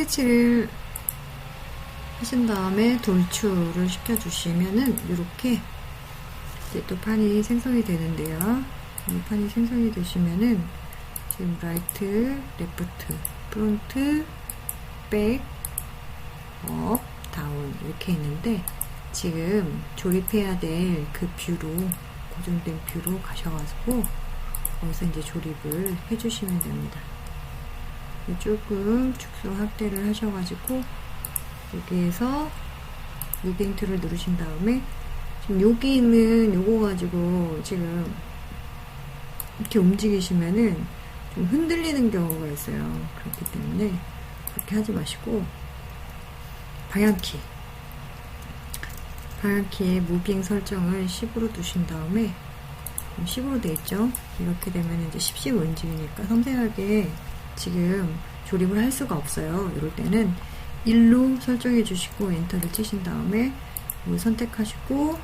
스케치를 하신 다음에 돌출을 시켜주시면은 이렇게 이제 또 판이 생성이 되는데요. 이 판이 생성이 되시면은 지금 라이트, 레프트, 프론트, 백, 업, 다운 이렇게 있는데 지금 조립해야 될 그 뷰로 고정된 뷰로 가셔가지고 거기서 이제 조립을 해주시면 됩니다. 조금 축소 확대를 하셔가지고 여기에서 무빙 툴을 누르신 다음에 지금 여기 있는 요거 가지고 지금 이렇게 움직이시면은 좀 흔들리는 경우가 있어요. 그렇기 때문에 그렇게 하지 마시고 방향키 방향키의 무빙 설정을 10으로 두신 다음에 10으로 돼 있죠. 이렇게 되면 이제 10씩 움직이니까 섬세하게 지금 조립을 할 수가 없어요. 이럴 때는 1로 설정해 주시고 엔터를 치신 다음에 선택하시고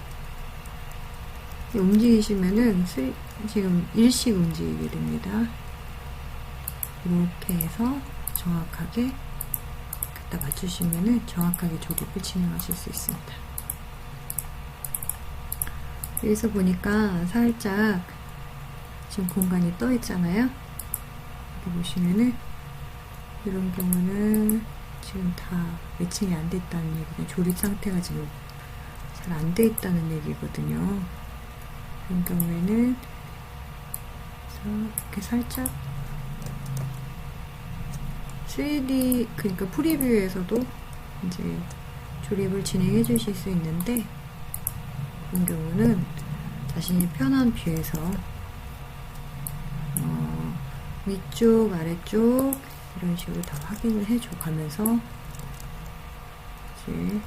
움직이시면은 지금 일씩 움직이게 됩니다. 이렇게 해서 정확하게 갖다 맞추시면은 정확하게 조립을 진행하실 수 있습니다. 여기서 보니까 살짝 지금 공간이 떠 있잖아요. 여기 보시면은 이런 경우는 지금 다 매칭이 안 됐다는 얘기가 조립 상태가 지금 잘 안 돼 있다는 얘기거든요. 이런 경우에는 이렇게 살짝 3D 그러니까 프리뷰에서도 이제 조립을 진행해 주실 수 있는데 그런 경우는 자신이 편한 뷰에서 어, 위쪽 아래쪽 이런 식으로 다 확인을 해줘 가면서 이제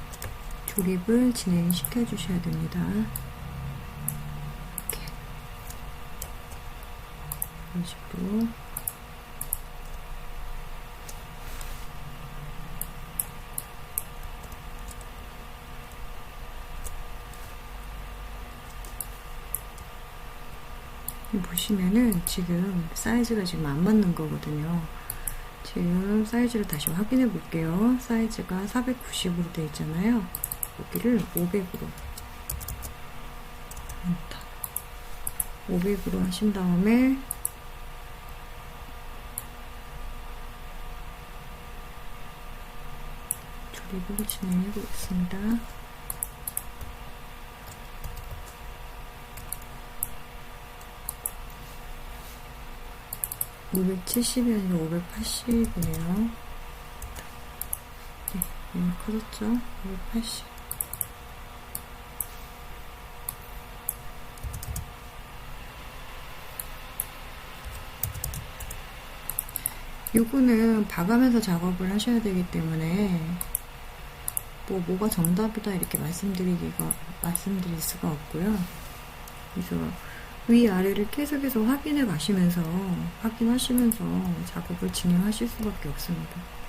조립을 진행시켜 주셔야 됩니다. 이렇게 이런 식으로 보시면은 지금 사이즈가 지금 안 맞는 거거든요. 지금 사이즈를 다시 확인해 볼게요. 사이즈가 490으로 되어 있잖아요. 여기를 500으로 500으로 하신 다음에 조립을 진행해 보겠습니다. 570이 아니라 580이네요. 네, 너무 커졌죠? 580. 요거는 봐가면서 작업을 하셔야 되기 때문에 뭐 뭐가 정답이다 이렇게 말씀드리기가 말씀드릴 수가 없고요. 그래서 위아래를 계속해서 확인해 가시면서 확인하시면서 작업을 진행하실 수밖에 없습니다.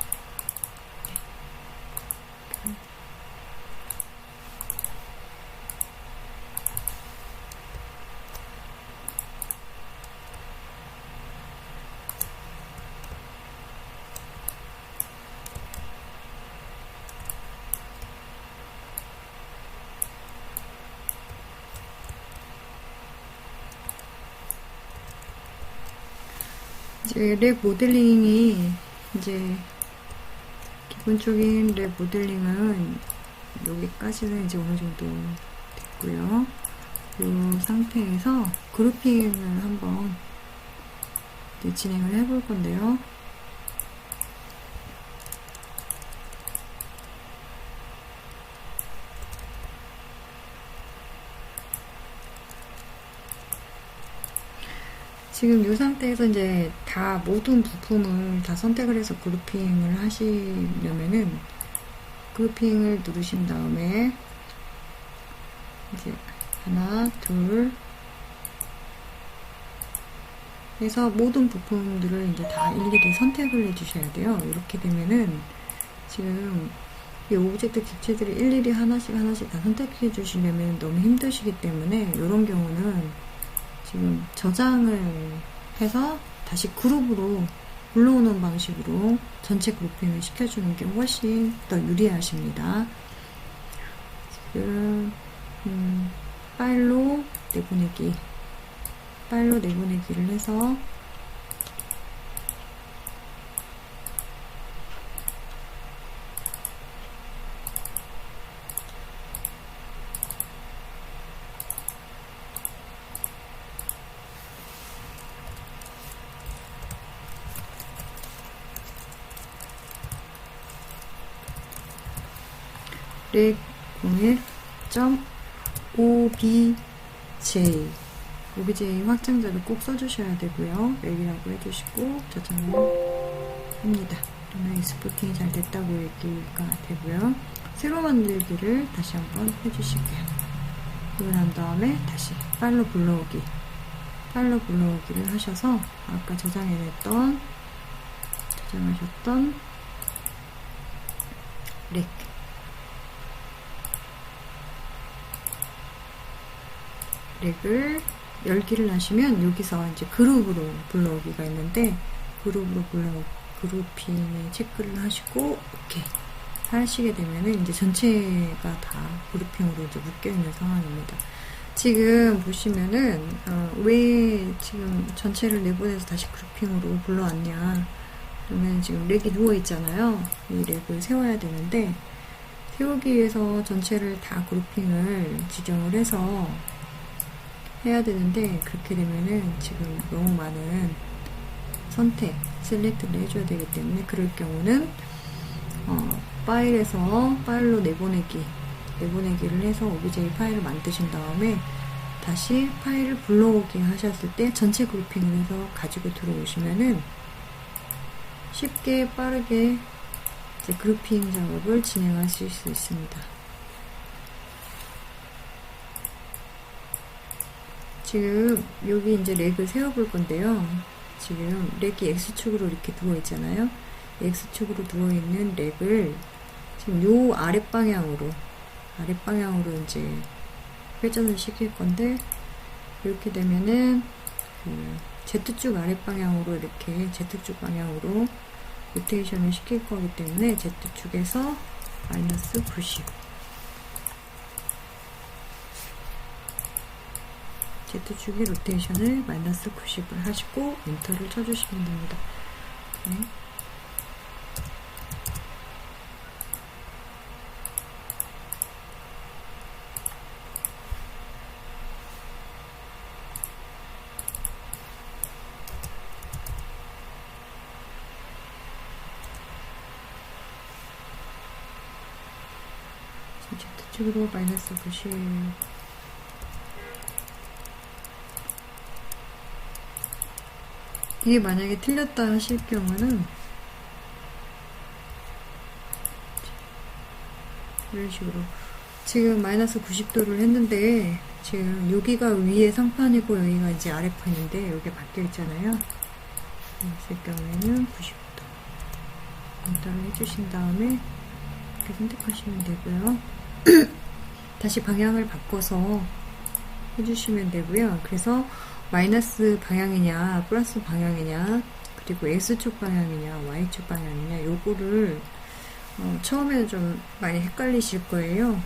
이제 랩 모델링이 이제 기본적인 랩 모델링은 여기까지는 이제 어느 정도 됐고요. 이 상태에서 그룹핑을 한번 진행을 해볼 건데요. 지금 이 상태에서 이제 다 모든 부품을 다 선택을 해서 그룹핑을 하시려면은 그룹핑을 누르신 다음에 이제 하나, 둘 해서 모든 부품들을 이제 다 일일이 선택을 해주셔야 돼요. 이렇게 되면은 지금 이 오브젝트 기체들을 일일이 하나씩 하나씩 다 선택해 주시려면 너무 힘드시기 때문에 이런 경우는 지금 저장을 해서 다시 그룹으로 불러오는 방식으로 전체 그룹핑을 시켜주는 게 훨씬 더 유리하십니다. 지금 음, 파일로 내보내기 파일로 내보내기를 해서 렉 01.obj obj 확장자를 꼭 써주셔야 되고요. 렉이라고 해주시고 저장을 합니다. 그러면 익스포팅이 잘 됐다고 얘기가 되고요. 새로 만들기를 다시 한번 해주시고요. 그러고 난 다음에 다시 파일로 불러오기 파일로 불러오기를 하셔서 아까 저장해냈던 저장하셨던 렉 렉을 열기를 하시면 여기서 이제 그룹으로 불러오기가 있는데 그룹으로 불러 그룹핑에 체크를 하시고 오케이 하시게 되면은 이제 전체가 다 그룹핑으로 이제 묶여 있는 상황입니다. 지금 보시면은 어, 왜 지금 전체를 내보내서 다시 그룹핑으로 불러왔냐 그러면 지금 렉이 누워 있잖아요. 이 렉을 세워야 되는데 세우기 위해서 전체를 다 그룹핑을 지정을 해서 해야 되는데 그렇게 되면은 지금 너무 많은 선택, 셀렉트를 해줘야 되기 때문에 그럴 경우는 어, 파일에서 파일로 내보내기 내보내기를 해서 OBJ 파일을 만드신 다음에 다시 파일을 불러오기 하셨을 때 전체 그룹핑을 해서 가지고 들어오시면은 쉽게 빠르게 그룹핑 작업을 진행하실 수 있습니다. 지금 여기 이제 렉을 세워볼 건데요. 지금 렉이 X축으로 이렇게 누워 있잖아요. X축으로 누워 있는 렉을 지금 요 아랫방향으로 아랫방향으로 이제 회전을 시킬 건데 이렇게 되면은 그 Z축 아랫방향으로 이렇게 Z축 방향으로 로테이션을 시킬 거기 때문에 Z축에서 마이너스 90 Z축의 로테이션을 마이너스 90을 하시고 엔터를 쳐주시면 됩니다. 네. Z축으로 마이너스 90 이게 만약에 틀렸다 하실 경우는 이런 식으로 지금 마이너스 90도를 했는데 지금 여기가 위에 상판이고 여기가 이제 아래판인데 여기 바뀌어 있잖아요. 있을 경우에는 90도 엔터를 해주신 다음에 이렇게 선택하시면 되고요. 다시 방향을 바꿔서 해주시면 되고요. 그래서 마이너스 방향이냐 플러스 방향이냐 그리고 X축 방향이냐 Y축 방향이냐 요거를 어, 처음에는 좀 많이 헷갈리실 거예요.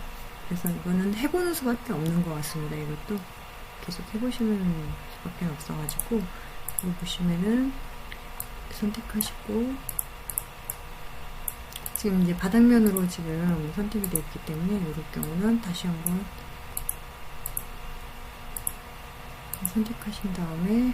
그래서 이거는 해보는 수밖에 없는 것 같습니다 이것도. 계속 해보시는 수밖에 없어가지고 여기 보시면은 선택하시고 지금 이제 바닥면으로 지금 선택이 되어 있기 때문에 이럴 경우는 다시 한번 선택하신 다음에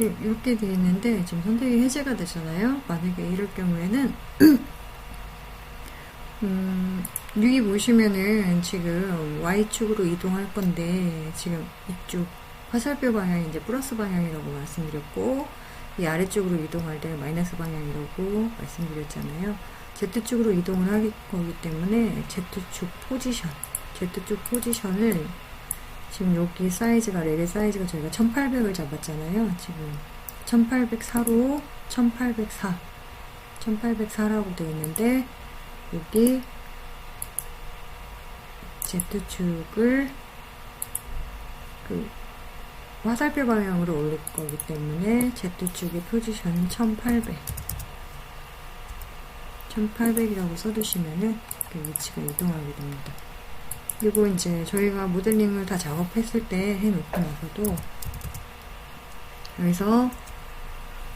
지금 이렇게 되어 있는데 지금 선택이 해제가 되잖아요. 만약에 이럴 경우에는 음, 여기 보시면은 지금 Y축으로 이동할 건데 지금 이쪽 화살표 방향이 이제 플러스 방향이라고 말씀드렸고 이 아래쪽으로 이동할 때는 마이너스 방향이라고 말씀드렸잖아요. Z축으로 이동을 하기 거기 때문에 Z축 포지션 Z쪽 포지션을 지금 여기 사이즈가 레벨 사이즈가 저희가 1800을 잡았잖아요. 지금 1804로 1804 1804라고 되어 있는데 여기 Z축을 그 화살표 방향으로 올릴 거기 때문에 Z축의 포지션은 1800 1800이라고 써두시면은 그 위치가 이동하게 됩니다. 그리고 이제 저희가 모델링을 다 작업했을 때 해놓고 나서도 여기서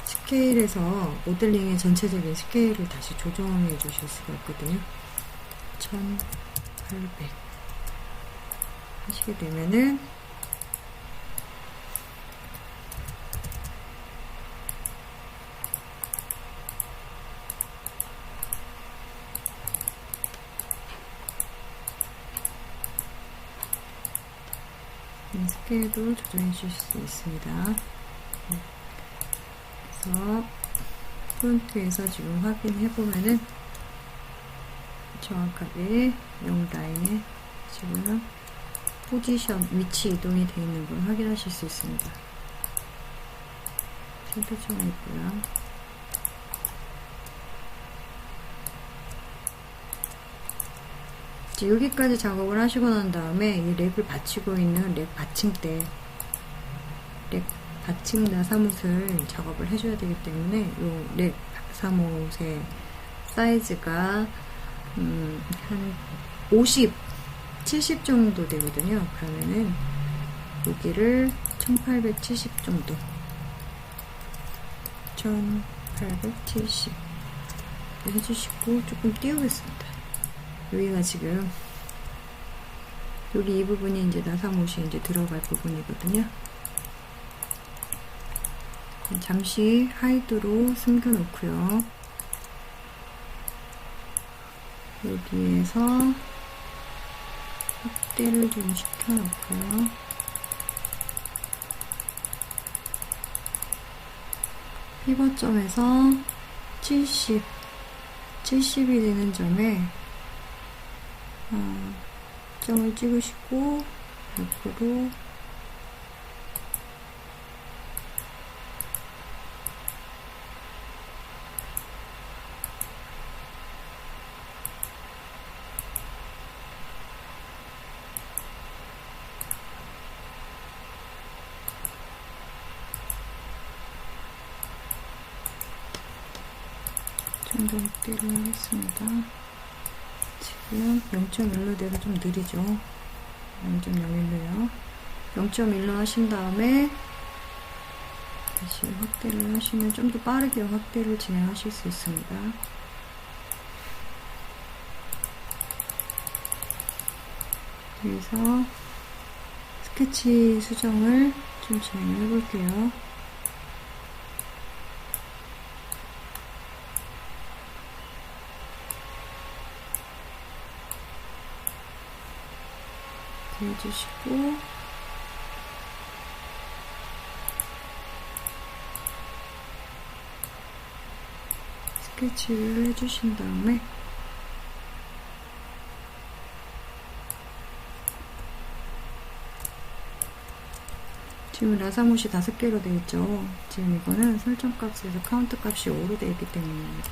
스케일에서 모델링의 전체적인 스케일을 다시 조정해 주실 수가 있거든요. 1800 하시게 되면은 네, 스케일도 조정해 주실 수 있습니다. 그래서 프론트에서 지금 확인해 보면은 정확하게 0 라인에 지금 포지션 위치 이동이 되어 있는 걸 확인하실 수 있습니다. 선택점에 있고요. 이제 여기까지 작업을 하시고 난 다음에 이 렉을 받치고 있는 렉 받침대 렉 받침 나사못을 작업을 해줘야 되기 때문에 요렉 나사못의 사이즈가 음, 한 50, 70 정도 되거든요. 그러면은 여기를 1870 정도 1870 해주시고 조금 띄우겠습니다. 여기가 지금 여기 이 부분이 이제 나사못이 이제 들어갈 부분이거든요. 잠시 하이드로 숨겨 놓고요. 여기에서 확대를 좀 시켜 놓고요. 피벗점에서 70, 70이 되는 점에 어, 점을 찍으시고 옆으로 확대를 하겠습니다. 지금 0.1로대로 좀 느리죠. 0.01로요. 0.1로 하신 다음에 다시 확대를 하시면 좀 더 빠르게 확대를 진행하실 수 있습니다. 그래서 스케치 수정을 좀 진행해 볼게요. 해주시고 스케치를 해주신 다음에 지금 라사못이 다섯 개로 되어 있죠. 지금 이거는 설정 값에서 카운트 값이 5로 되어 있기 때문입니다.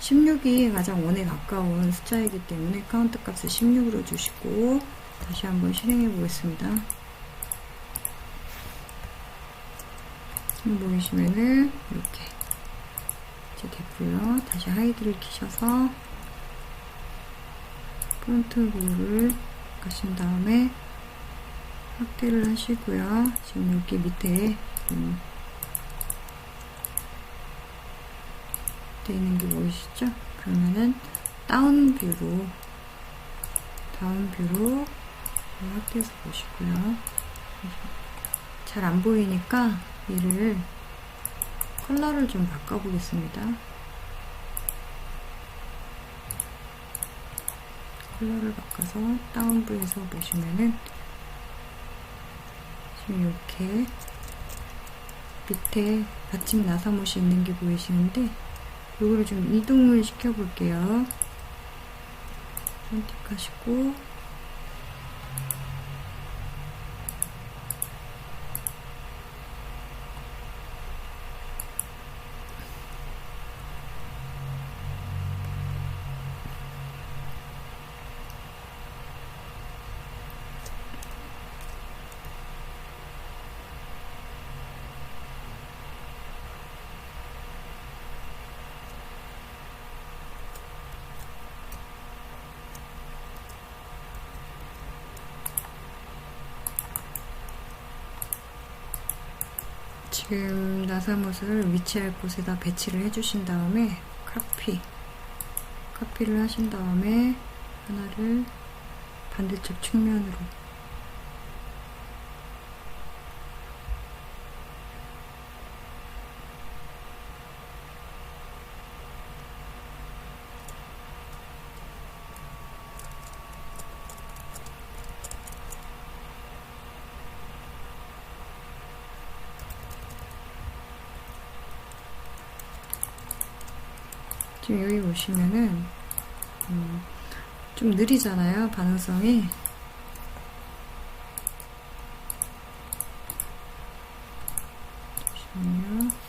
16이 가장 원에 가까운 숫자이기 때문에 카운트 값을 16으로 주시고 다시 한번 실행해 보겠습니다. 보이시면은 이렇게 이제 됐고요. 다시 하이드를 키셔서 프론트 뷰를 가신 다음에 확대를 하시고요. 지금 여기 밑에 음, 돼 있는 게 보이시죠? 그러면은 다운 뷰로 다운 뷰로 확대해서 보시고요. 잘 안 보이니까 얘를 컬러를 좀 바꿔보겠습니다. 컬러를 바꿔서 다운뷰에서 보시면은 지금 이렇게 밑에 받침 나사못이 있는 게 보이시는데 이거를 좀 이동을 시켜 볼게요. 선택하시고 지금 나사못을 위치할 곳에다 배치를 해주신 다음에 카피 카피를 하신 다음에 하나를 반대쪽 측면으로 지금 여기 보시면은 음, 좀 느리잖아요 반응성이 잠시만요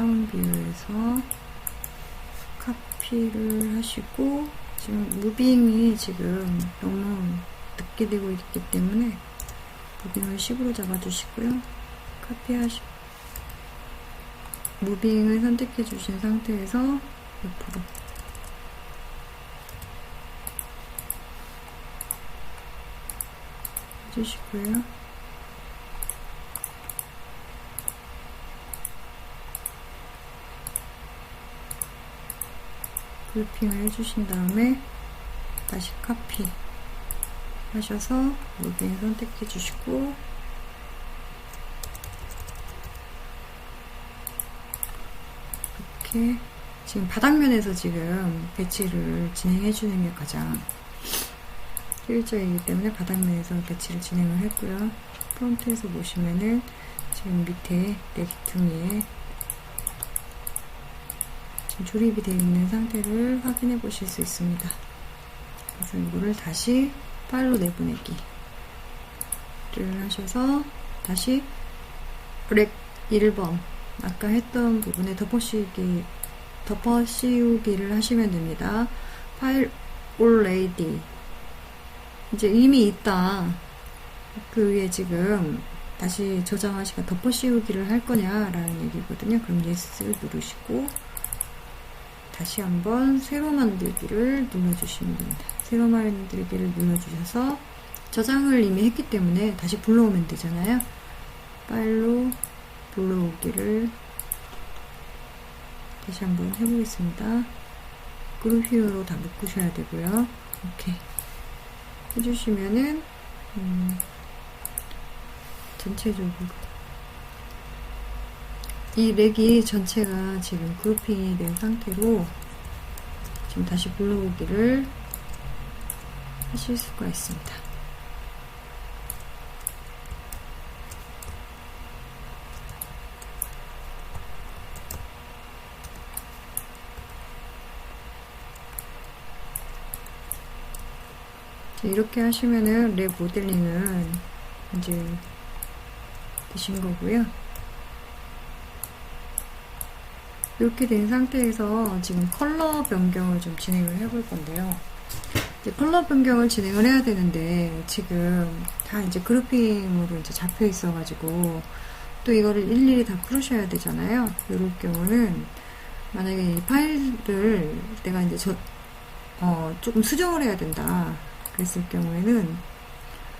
다운 뷰에서 카피를 하시고 지금 무빙이 지금 너무 늦게 되고 있기 때문에 무빙을 10으로 잡아주시고요. 카피하시 무빙을 선택해 주신 상태에서 옆으로 해주시고요. 그룹핑을 해주신 다음에 다시 카피 하셔서 무빙 선택해 주시고 이렇게 지금 바닥면에서 지금 배치를 진행해 주는 게 가장 효율적이기 때문에 바닥면에서 배치를 진행을 했고요. 프론트에서 보시면은 지금 밑에 내기퉁이에 지금 조립이 되어 있는 상태를 확인해 보실 수 있습니다. 그래서 이거를 다시 파일로 내보내기를 하셔서 다시 브렉 1번 아까 했던 부분에 덮어씌우기 덮어씌우기를 하시면 됩니다. 파일 already 이제 이미 있다 그 위에 지금 다시 저장하시고 덮어씌우기를 할 거냐라는 얘기거든요. 그럼 yes 누르시고 다시 한번 새로 만들기를 눌러주시면 됩니다. 새로 만들기를 눌러주셔서 저장을 이미 했기 때문에 다시 불러오면 되잖아요. 파일로 불러오기를 다시 한번 해보겠습니다. 그룹뷰로 다 묶으셔야 되고요. 이렇게 해주시면은 음, 전체적으로 이 렉이 전체가 지금 그룹핑이 된 상태로 지금 다시 불러오기를 하실 수가 있습니다. 이렇게 하시면은 랩 모델링은 이제 되신 거고요. 이렇게 된 상태에서 지금 컬러 변경을 좀 진행을 해볼 건데요. 이제 컬러 변경을 진행을 해야 되는데 지금 다 이제 그룹핑으로 이제 잡혀 있어가지고 또 이거를 일일이 다 풀으셔야 되잖아요. 이럴 경우는 만약에 이 파일을 내가 이제 저, 어, 조금 수정을 해야 된다. 그랬을 경우에는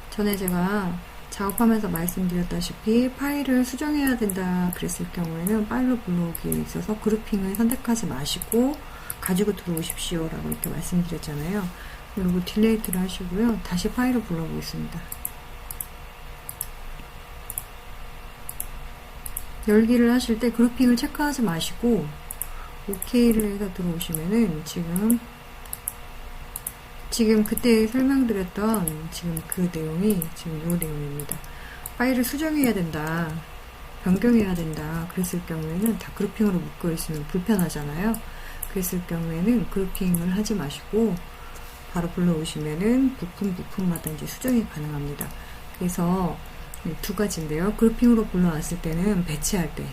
전에 제가 작업하면서 말씀드렸다시피 파일을 수정해야 된다 그랬을 경우에는 파일로 불러오기에 있어서 그룹핑을 선택하지 마시고 가지고 들어오십시오 라고 이렇게 말씀드렸잖아요. 그리고 딜레이트를 하시고요. 다시 파일을 불러보겠습니다. 열기를 하실 때 그룹핑을 체크하지 마시고 OK를 해서 들어오시면은 지금 지금 그때 설명드렸던 지금 그 내용이 지금 이 내용입니다. 파일을 수정해야 된다. 변경해야 된다. 그랬을 경우에는 다 그룹핑으로 묶어 있으면 불편하잖아요. 그랬을 경우에는 그룹핑을 하지 마시고 바로 불러오시면은 부품 부품마다 이제 수정이 가능합니다. 그래서 두 가지인데요. 그룹핑으로 불러왔을 때는 배치할 때,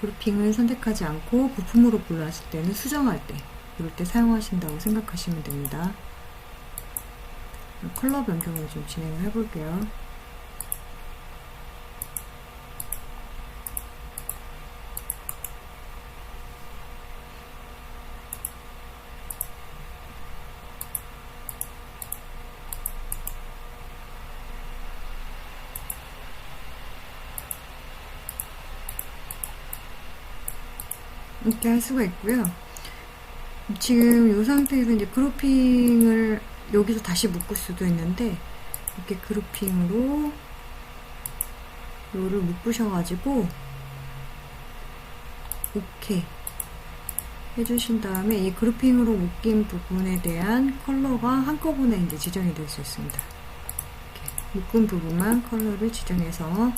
그룹핑을 선택하지 않고 부품으로 불러왔을 때는 수정할 때, 이럴 때 사용하신다고 생각하시면 됩니다. 컬러 변경을 좀 진행을 해볼게요. 이렇게 할 수가 있고요. 지금 이 상태에서 이제 그룹핑을 여기서 다시 묶을 수도 있는데 이렇게 그룹핑으로 요를 묶으셔가지고 오케이 해주신 다음에 이 그룹핑으로 묶인 부분에 대한 컬러가 한꺼번에 이제 지정이 될 수 있습니다. 이렇게 묶은 부분만 컬러를 지정해서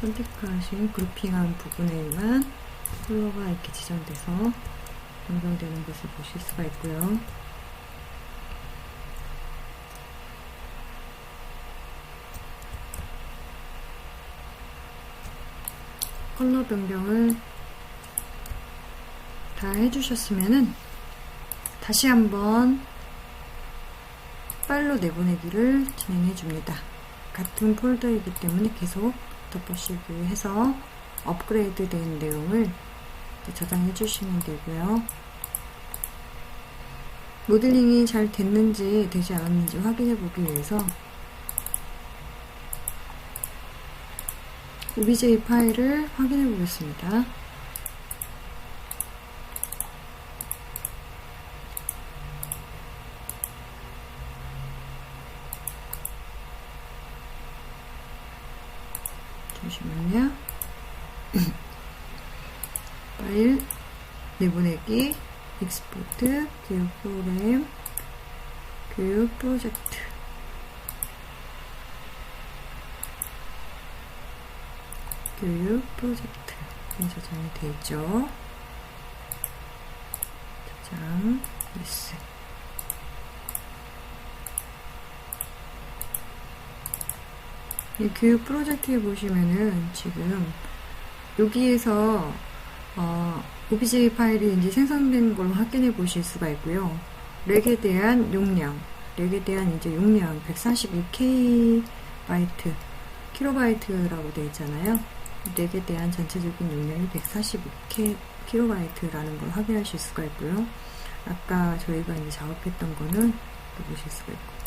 선택하신 그룹핑한 부분에만 컬러가 이렇게 지정돼서 변경되는 것을 보실 수가 있고요. 컬러 변경을 다 해주셨으면은 다시 한번 파일로 내보내기를 진행해 줍니다. 같은 폴더이기 때문에 계속 덮으시기 해서 업그레이드 된 내용을 저장해 주시면 되고요. 모델링이 잘 됐는지 되지 않았는지 확인해 보기 위해서 OBJ 파일을 확인해 보겠습니다. 잠시만요. 파일 내보내기 익스포트 교육 프로그램 교육 프로젝트 교육 프로젝트 저장이 되어 있죠. 저장 예스 이 교육 프로젝트에 보시면은 지금 여기에서 어, OBJ 파일이 이제 생성된 걸로 확인해 보실 수가 있고요. 렉에 대한 용량, 렉에 대한 이제 용량 142K 바이트, 킬로바이트라고 되어 있잖아요. 렉에 대한 전체적인 용량이 145K 킬로바이트라는 걸 확인하실 수가 있고요. 아까 저희가 이제 작업했던 거는 또 보실 수가 있고.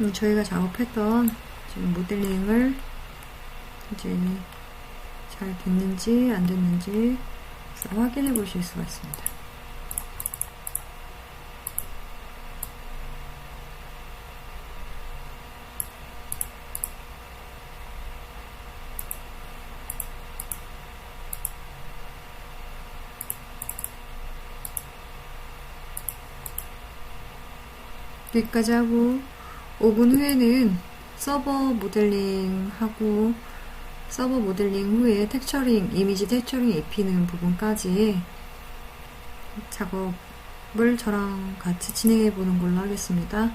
음, 저희가 작업했던 지금 모델링을 이제 잘 됐는지 안 됐는지 확인해 보실 수가 있습니다. 여기까지 하고 5분 후에는 서버 모델링 하고 서버 모델링 후에 텍처링, 이미지 텍처링 입히는 부분까지 작업을 저랑 같이 진행해 보는 걸로 하겠습니다.